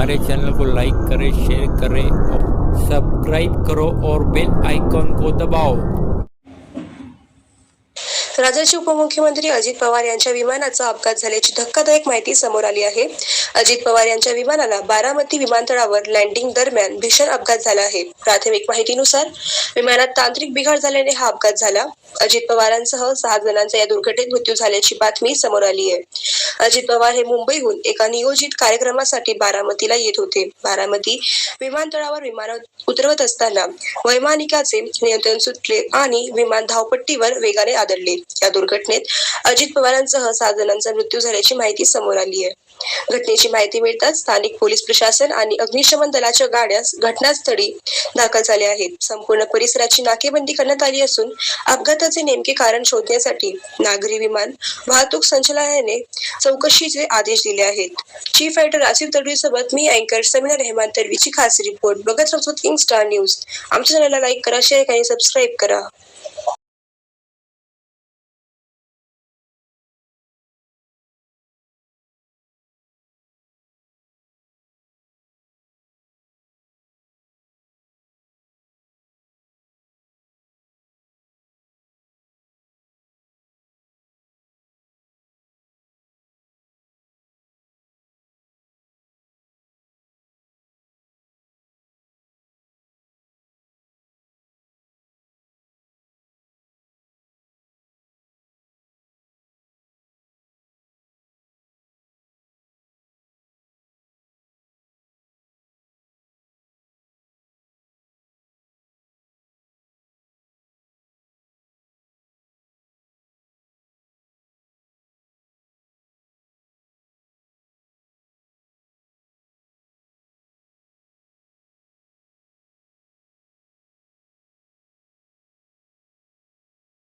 हमारे चैनल को लाइक करें शेयर करें और सब्सक्राइब करो और बेल आइकॉन को दबाओ। राज्याचे उपमुख्यमंत्री अजित पवार यांच्या विमानाचा अपघात झाल्याची धक्कादायक माहिती समोर आली आहे. अजित पवार यांच्या विमानाला बारामती विमानतळावर लँडिंग दरम्यान भीषण अपघात झाला आहे. प्राथमिक माहितीनुसार विमानात तांत्रिक बिघाड झाल्याने हा अपघात झाला. अजित पवारांसह सहा जणांचा या दुर्घटनेत मृत्यू झाल्याची बातमी समोर आली आहे. अजित पवार हे मुंबईहून एका नियोजित कार्यक्रमासाठी बारामतीला येत होते. बारामती विमानतळावर विमान उतरवत असताना वैमानिकाचे नियंत्रण सुटले आणि विमान धावपट्टीवर वेगाने आदळले या दुर्घटनेत अजित पवारांसह सहा जणांचा मृत्यू झाल्याची माहिती समोर आली आहे. घटनेची माहिती मिळताच स्थानिक पोलीस प्रशासन आणि अग्निशमन दलाच्या गाड्या घटनास्थळी दाखल झाल्या आहेत. संपूर्ण परिसराची नाकेबंदी करण्यात आली असून अपघाताचे नेमके कारण शोधण्यासाठी नागरी विमान वाहतूक संचालनालयाने चौकशीचे आदेश दिले आहेत. चीफ फायटर आसिफ तडवी सोबत मी अँकर समीना रेहमान तडवीची खास रिपोर्ट बघत राहतो. King star news. आमच्या चॅनलला लाईक करा शेअर करा सबस्क्राईब करा.